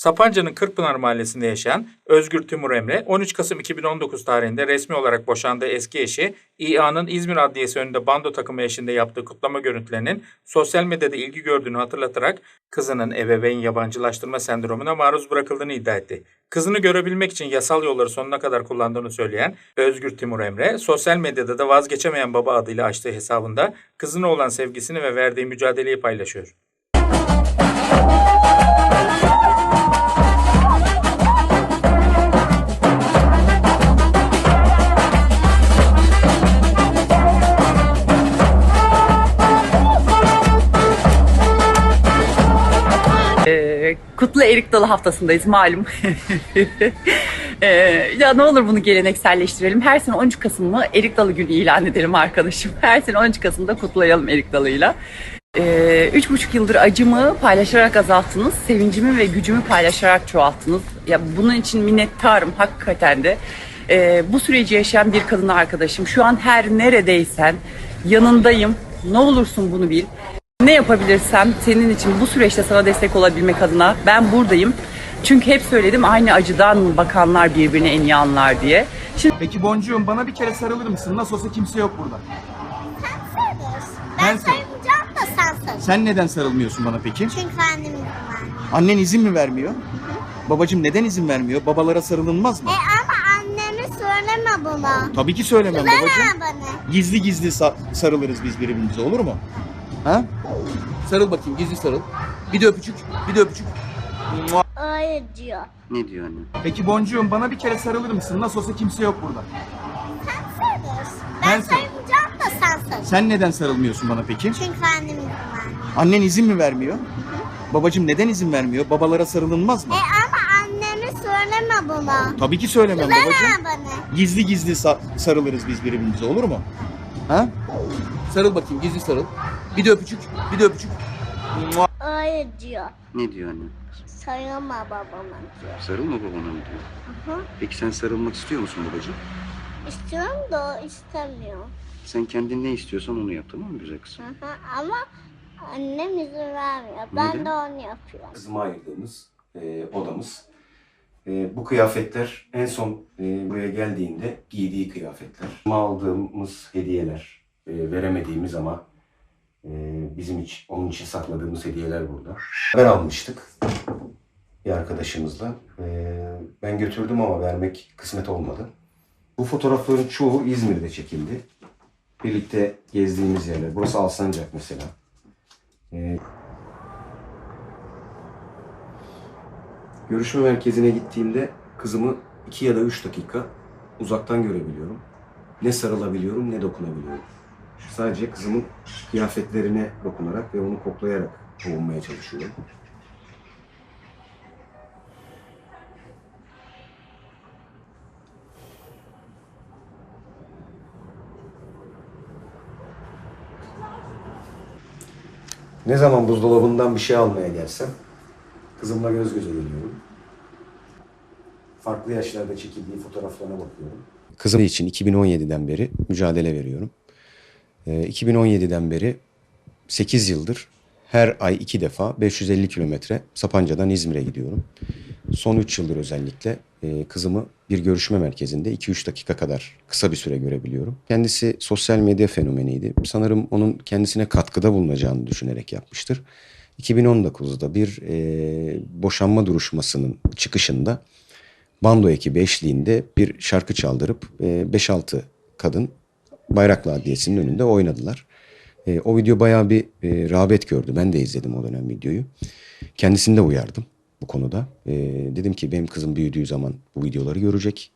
Sapanca'nın Kırkpınar mahallesinde yaşayan Özgür Timur Emre, 13 Kasım 2019 tarihinde resmi olarak boşandığı eski eşi, İA'nın İzmir Adliyesi önünde bando takımı eşliğinde yaptığı kutlama görüntülerinin sosyal medyada ilgi gördüğünü hatırlatarak kızının ebeveyn yabancılaştırma sendromuna maruz bırakıldığını iddia etti. Kızını görebilmek için yasal yolları sonuna kadar kullandığını söyleyen Özgür Timur Emre, sosyal medyada da vazgeçemeyen baba adıyla açtığı hesabında kızına olan sevgisini ve verdiği mücadeleyi paylaşıyor. Kutlu Erik Dalı haftasındayız malum. Ee, ya ne olur bunu gelenekselleştirelim. Her sene 13 Kasım'ı Erik Dalı günü ilan edelim arkadaşım. Her sene 13 Kasım'da kutlayalım Erik Dalı'yla. Ee, üç buçuk yıldır acımı paylaşarak azalttınız. Sevincimi ve gücümü paylaşarak çoğalttınız. Ya bunun için minnettarım hakikaten de. Ee, bu süreci yaşayan bir kadın arkadaşım. Şu an her neredeysen yanındayım. Ne olursun bunu bil. Ne yapabilirsem senin için bu süreçte sana destek olabilmek adına ben buradayım. Çünkü hep söyledim aynı acıdan bakanlar birbirine en iyi anlar diye. Şimdi Peki boncuğum bana bir kere sarılır mısın? Nasıl olsa kimse yok burada. sarılıyorsun. Ben Ben sar- sarılmayacağım da sen sarıl. Sen neden sarılmıyorsun bana peki? Çünkü annem izin vermiyor. Annen izin mi vermiyor? Babacım neden izin vermiyor? Babalara sarılınmaz mı? E ama anneme söyleme bunu. Tabii ki söylemem Güven babacım. bana. Gizli gizli sa- sarılırız biz birbirimize olur mu? Ha? Sarıl bakayım gizli sarıl. Bir de öpücük, bir de öpücük. Mua. Öyle diyor. Ne diyor anne? Peki boncuğum bana bir kere sarılır mısın? Nasıl olsa kimse yok burada. Sen sarılıyorsun. Ben, Ben sar- sarılmayacağım da sen sarıl. Sen neden sarılmıyorsun bana peki? Çünkü annem izin vermiyor. Annen izin mi vermiyor? Babacım neden izin vermiyor? Babalara sarılınmaz mı? E ama anneme söyleme bunu. Tabii ki söylemem Güven babacım. bana. Gizli gizli sa- sarılırız biz birbirimize olur mu? Ha? Sarıl bakayım gizli sarıl. Bir de öpücük, bir de öpücük. Mua. Öyle diyor. Ne diyor anne? Sarılma babama diyor. Sarılma babana mı diyor? Hı hı. Peki sen sarılmak istiyor musun babacığım? İstiyorum da o istemiyor. Sen kendin ne istiyorsan onu yap tamam mı güzel kızım? Hı hı. Ama annem izin vermiyor. Ben Neden? de onu yapıyorum. kızıma ayırdığımız e, odamız. E, bu kıyafetler en son e, buraya geldiğinde giydiği kıyafetler. Aldığımız hediyeler, e, veremediğimiz ama bizim için, onun için sakladığımız hediyeler burada. Ben almıştık bir arkadaşımızla. E, ben götürdüm ama vermek kısmet olmadı. Bu fotoğrafların çoğu İzmir'de çekildi. Birlikte gezdiğimiz yerler. Burası Alsancak mesela. E, Görüşme merkezine gittiğimde kızımı 2 ya da 3 dakika uzaktan görebiliyorum. Ne sarılabiliyorum ne dokunabiliyorum. Sadece kızımın kıyafetlerine dokunarak ve onu koklayarak bulunmaya çalışıyorum. Ne zaman buzdolabından bir şey almaya gelsem kızımla göz göze geliyorum. Farklı yaşlarda çekildiği fotoğraflarına bakıyorum. Kızım için 2017'den beri mücadele veriyorum. Ee, 2017'den beri 8 yıldır her ay iki defa 550 kilometre Sapanca'dan İzmir'e gidiyorum. Son 3 yıldır özellikle e, kızımı bir görüşme merkezinde 2-3 dakika kadar kısa bir süre görebiliyorum. Kendisi sosyal medya fenomeniydi. Sanırım onun kendisine katkıda bulunacağını düşünerek yapmıştır. 2019'da bir e, boşanma duruşmasının çıkışında bando ekibi eşliğinde bir şarkı çaldırıp e, 5-6 kadın Bayraklı Adliyesi'nin önünde oynadılar. E, o video bayağı bir e, rağbet gördü. Ben de izledim o dönem videoyu. Kendisini de uyardım bu konuda. E, dedim ki benim kızım büyüdüğü zaman bu videoları görecek.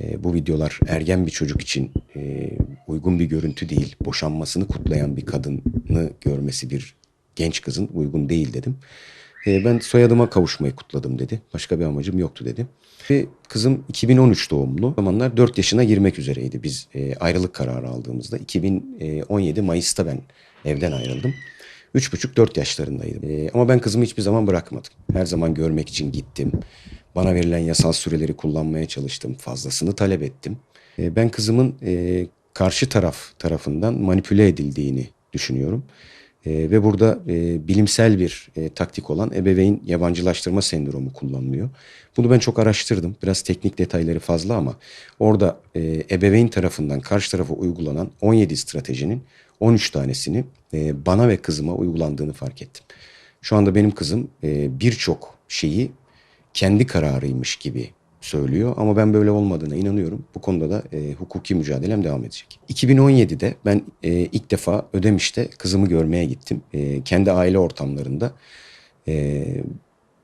E, bu videolar ergen bir çocuk için e, uygun bir görüntü değil. Boşanmasını kutlayan bir kadını görmesi bir genç kızın uygun değil dedim. E, ben soyadıma kavuşmayı kutladım dedi. Başka bir amacım yoktu dedi. Ve kızım 2013 doğumlu. O zamanlar 4 yaşına girmek üzereydi biz e, ayrılık kararı aldığımızda. 2017 Mayıs'ta ben evden ayrıldım. 3,5-4 yaşlarındaydım. E, ama ben kızımı hiçbir zaman bırakmadım. Her zaman görmek için gittim. Bana verilen yasal süreleri kullanmaya çalıştım. Fazlasını talep ettim. E, ben kızımın e, karşı taraf tarafından manipüle edildiğini düşünüyorum. E, ve burada e, bilimsel bir e, taktik olan ebeveyn yabancılaştırma sendromu kullanılıyor. Bunu ben çok araştırdım. Biraz teknik detayları fazla ama orada e, ebeveyn tarafından karşı tarafa uygulanan 17 stratejinin 13 tanesini e, bana ve kızıma uygulandığını fark ettim. Şu anda benim kızım e, birçok şeyi kendi kararıymış gibi söylüyor ama ben böyle olmadığına inanıyorum. Bu konuda da e, hukuki mücadelem devam edecek. 2017'de ben e, ilk defa Ödemiş'te kızımı görmeye gittim. E, kendi aile ortamlarında e,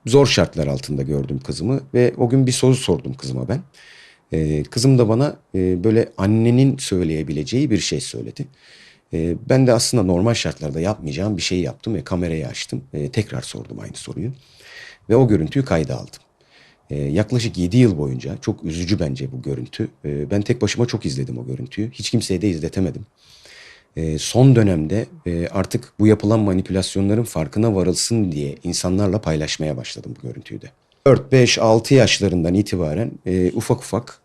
zor şartlar altında gördüm kızımı ve o gün bir soru sordum kızıma ben. E, kızım da bana e, böyle annenin söyleyebileceği bir şey söyledi. E, ben de aslında normal şartlarda yapmayacağım bir şey yaptım ve kamerayı açtım. E, tekrar sordum aynı soruyu ve o görüntüyü kayda aldım. Ee, yaklaşık 7 yıl boyunca çok üzücü bence bu görüntü. Ee, ben tek başıma çok izledim o görüntüyü. Hiç kimseye de izletemedim. Ee, son dönemde e, artık bu yapılan manipülasyonların farkına varılsın diye insanlarla paylaşmaya başladım bu görüntüyü de. 4, 5, 6 yaşlarından itibaren e, ufak ufak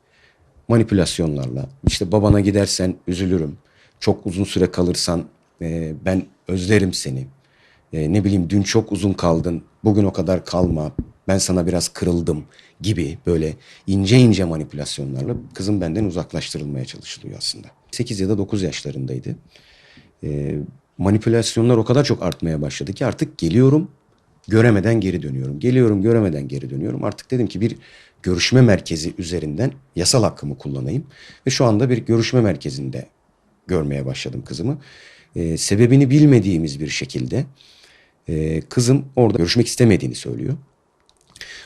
manipülasyonlarla işte babana gidersen üzülürüm. Çok uzun süre kalırsan e, ben özlerim seni. E, ne bileyim dün çok uzun kaldın, bugün o kadar kalma, ben sana biraz kırıldım gibi böyle ince ince manipülasyonlarla kızım benden uzaklaştırılmaya çalışılıyor aslında. 8 ya da 9 yaşlarındaydı. E, manipülasyonlar o kadar çok artmaya başladı ki artık geliyorum, göremeden geri dönüyorum. Geliyorum, göremeden geri dönüyorum. Artık dedim ki bir görüşme merkezi üzerinden yasal hakkımı kullanayım. Ve şu anda bir görüşme merkezinde görmeye başladım kızımı. E, sebebini bilmediğimiz bir şekilde e, kızım orada görüşmek istemediğini söylüyor.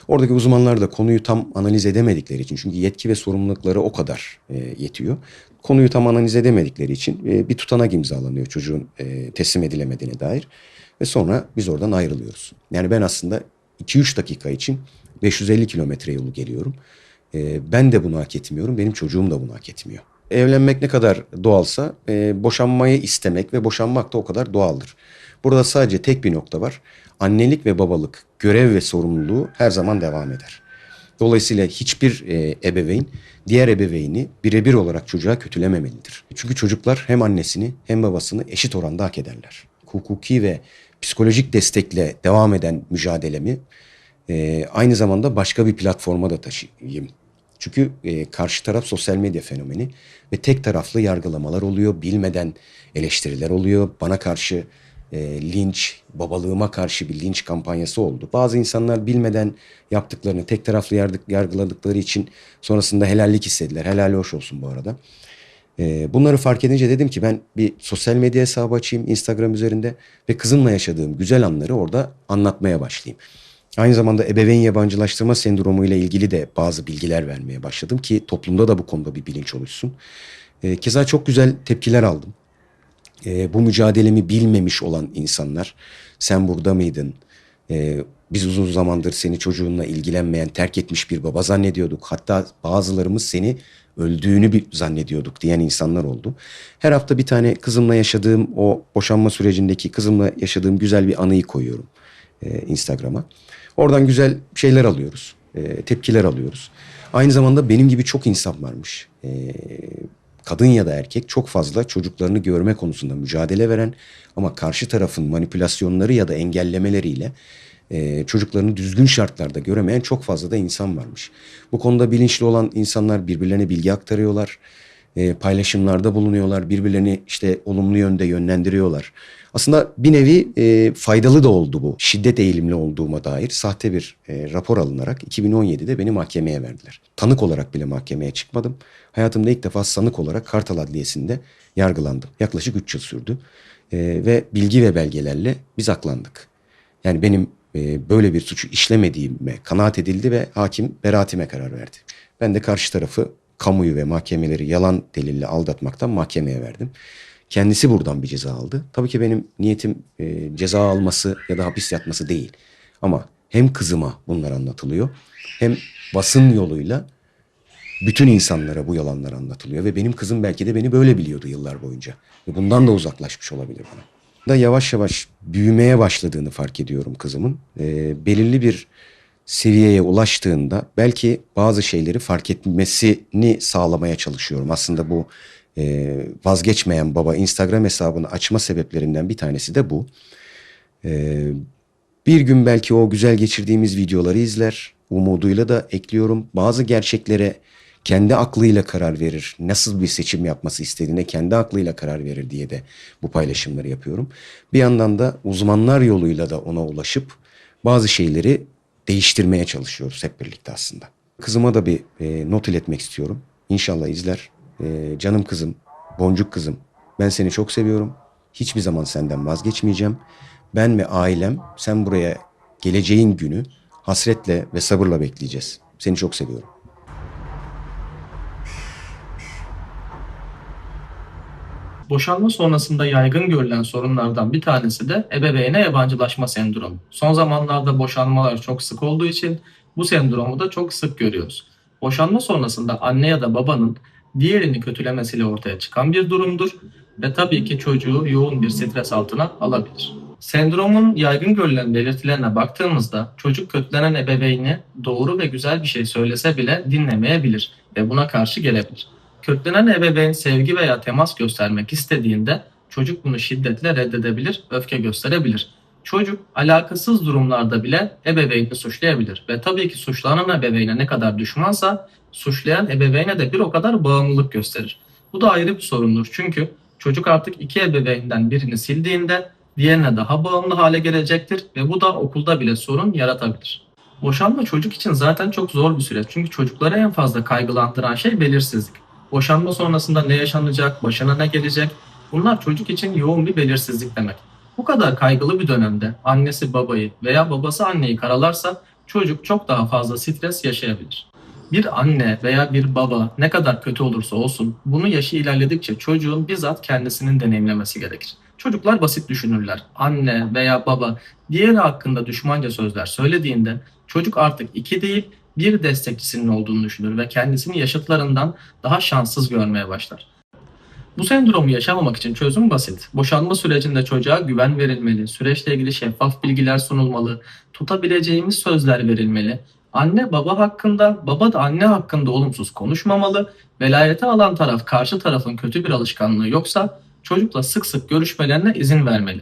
Oradaki uzmanlar da konuyu tam analiz edemedikleri için çünkü yetki ve sorumlulukları o kadar e, yetiyor. Konuyu tam analiz edemedikleri için e, bir tutanak imzalanıyor çocuğun e, teslim edilemediğine dair ve sonra biz oradan ayrılıyoruz. Yani ben aslında 2-3 dakika için 550 kilometre yolu geliyorum. Ben de bunu hak etmiyorum, benim çocuğum da bunu hak etmiyor. Evlenmek ne kadar doğalsa boşanmayı istemek ve boşanmak da o kadar doğaldır. Burada sadece tek bir nokta var. Annelik ve babalık görev ve sorumluluğu her zaman devam eder. Dolayısıyla hiçbir e, ebeveyn diğer ebeveyni birebir olarak çocuğa kötülememelidir. Çünkü çocuklar hem annesini hem babasını eşit oranda hak ederler. Hukuki ve psikolojik destekle devam eden mücadelemi e, aynı zamanda başka bir platforma da taşıyayım. Çünkü e, karşı taraf sosyal medya fenomeni ve tek taraflı yargılamalar oluyor, bilmeden eleştiriler oluyor, bana karşı e, linç, babalığıma karşı bir linç kampanyası oldu. Bazı insanlar bilmeden yaptıklarını tek taraflı yargı, yargıladıkları için sonrasında helallik istediler. Helal hoş olsun bu arada. E, bunları fark edince dedim ki ben bir sosyal medya hesabı açayım Instagram üzerinde ve kızımla yaşadığım güzel anları orada anlatmaya başlayayım. Aynı zamanda ebeveyn yabancılaştırma sendromu ile ilgili de bazı bilgiler vermeye başladım ki toplumda da bu konuda bir bilinç oluşsun. E, keza çok güzel tepkiler aldım e, bu mücadelemi bilmemiş olan insanlar sen burada mıydın? E, biz uzun zamandır seni çocuğunla ilgilenmeyen terk etmiş bir baba zannediyorduk. Hatta bazılarımız seni öldüğünü bir zannediyorduk diyen insanlar oldu. Her hafta bir tane kızımla yaşadığım o boşanma sürecindeki kızımla yaşadığım güzel bir anıyı koyuyorum e, Instagram'a. Oradan güzel şeyler alıyoruz, e, tepkiler alıyoruz. Aynı zamanda benim gibi çok insan varmış. E, kadın ya da erkek çok fazla çocuklarını görme konusunda mücadele veren ama karşı tarafın manipülasyonları ya da engellemeleriyle e, çocuklarını düzgün şartlarda göremeyen çok fazla da insan varmış. Bu konuda bilinçli olan insanlar birbirlerine bilgi aktarıyorlar, e, paylaşımlarda bulunuyorlar, birbirlerini işte olumlu yönde yönlendiriyorlar. Aslında bir nevi e, faydalı da oldu bu. Şiddet eğilimli olduğuma dair sahte bir e, rapor alınarak 2017'de beni mahkemeye verdiler. Tanık olarak bile mahkemeye çıkmadım. Hayatımda ilk defa sanık olarak Kartal Adliyesi'nde yargılandım. Yaklaşık 3 yıl sürdü. E, ve bilgi ve belgelerle biz aklandık. Yani benim e, böyle bir suçu işlemediğime kanaat edildi ve hakim beraatime karar verdi. Ben de karşı tarafı kamuyu ve mahkemeleri yalan delille aldatmaktan mahkemeye verdim. Kendisi buradan bir ceza aldı. Tabii ki benim niyetim e, ceza alması ya da hapis yatması değil. Ama hem kızıma bunlar anlatılıyor hem basın yoluyla bütün insanlara bu yalanlar anlatılıyor. Ve benim kızım belki de beni böyle biliyordu yıllar boyunca. Ve bundan da uzaklaşmış olabilir bana. Da yavaş yavaş büyümeye başladığını fark ediyorum kızımın. E, belirli bir seviyeye ulaştığında belki bazı şeyleri fark etmesini sağlamaya çalışıyorum. Aslında bu e, vazgeçmeyen baba Instagram hesabını açma sebeplerinden bir tanesi de bu. E, bir gün belki o güzel geçirdiğimiz videoları izler. Umuduyla da ekliyorum. Bazı gerçeklere kendi aklıyla karar verir. Nasıl bir seçim yapması istediğine kendi aklıyla karar verir diye de bu paylaşımları yapıyorum. Bir yandan da uzmanlar yoluyla da ona ulaşıp bazı şeyleri değiştirmeye çalışıyoruz hep birlikte aslında. Kızıma da bir e, not iletmek istiyorum. İnşallah izler. E, canım kızım, boncuk kızım. Ben seni çok seviyorum. Hiçbir zaman senden vazgeçmeyeceğim. Ben ve ailem sen buraya geleceğin günü hasretle ve sabırla bekleyeceğiz. Seni çok seviyorum. Boşanma sonrasında yaygın görülen sorunlardan bir tanesi de ebeveyne yabancılaşma sendromu. Son zamanlarda boşanmalar çok sık olduğu için bu sendromu da çok sık görüyoruz. Boşanma sonrasında anne ya da babanın diğerini kötülemesiyle ortaya çıkan bir durumdur ve tabii ki çocuğu yoğun bir stres altına alabilir. Sendromun yaygın görülen belirtilerine baktığımızda çocuk kötülenen ebeveyni doğru ve güzel bir şey söylese bile dinlemeyebilir ve buna karşı gelebilir. Köklenen ebeveyn sevgi veya temas göstermek istediğinde çocuk bunu şiddetle reddedebilir, öfke gösterebilir. Çocuk alakasız durumlarda bile ebeveynini suçlayabilir ve tabii ki suçlanan ebeveyne ne kadar düşmansa suçlayan ebeveyne de bir o kadar bağımlılık gösterir. Bu da ayrı bir sorundur çünkü çocuk artık iki ebeveynden birini sildiğinde diğerine daha bağımlı hale gelecektir ve bu da okulda bile sorun yaratabilir. Boşanma çocuk için zaten çok zor bir süreç çünkü çocukları en fazla kaygılandıran şey belirsizlik. Boşanma sonrasında ne yaşanacak, başına ne gelecek bunlar çocuk için yoğun bir belirsizlik demek. Bu kadar kaygılı bir dönemde annesi babayı veya babası anneyi karalarsa çocuk çok daha fazla stres yaşayabilir. Bir anne veya bir baba ne kadar kötü olursa olsun bunu yaşı ilerledikçe çocuğun bizzat kendisinin deneyimlemesi gerekir. Çocuklar basit düşünürler. Anne veya baba diğeri hakkında düşmanca sözler söylediğinde çocuk artık iki değil bir destekçisinin olduğunu düşünür ve kendisini yaşıtlarından daha şanssız görmeye başlar. Bu sendromu yaşamamak için çözüm basit. Boşanma sürecinde çocuğa güven verilmeli, süreçle ilgili şeffaf bilgiler sunulmalı, tutabileceğimiz sözler verilmeli. Anne baba hakkında, baba da anne hakkında olumsuz konuşmamalı. Velayeti alan taraf karşı tarafın kötü bir alışkanlığı yoksa çocukla sık sık görüşmelerine izin vermeli.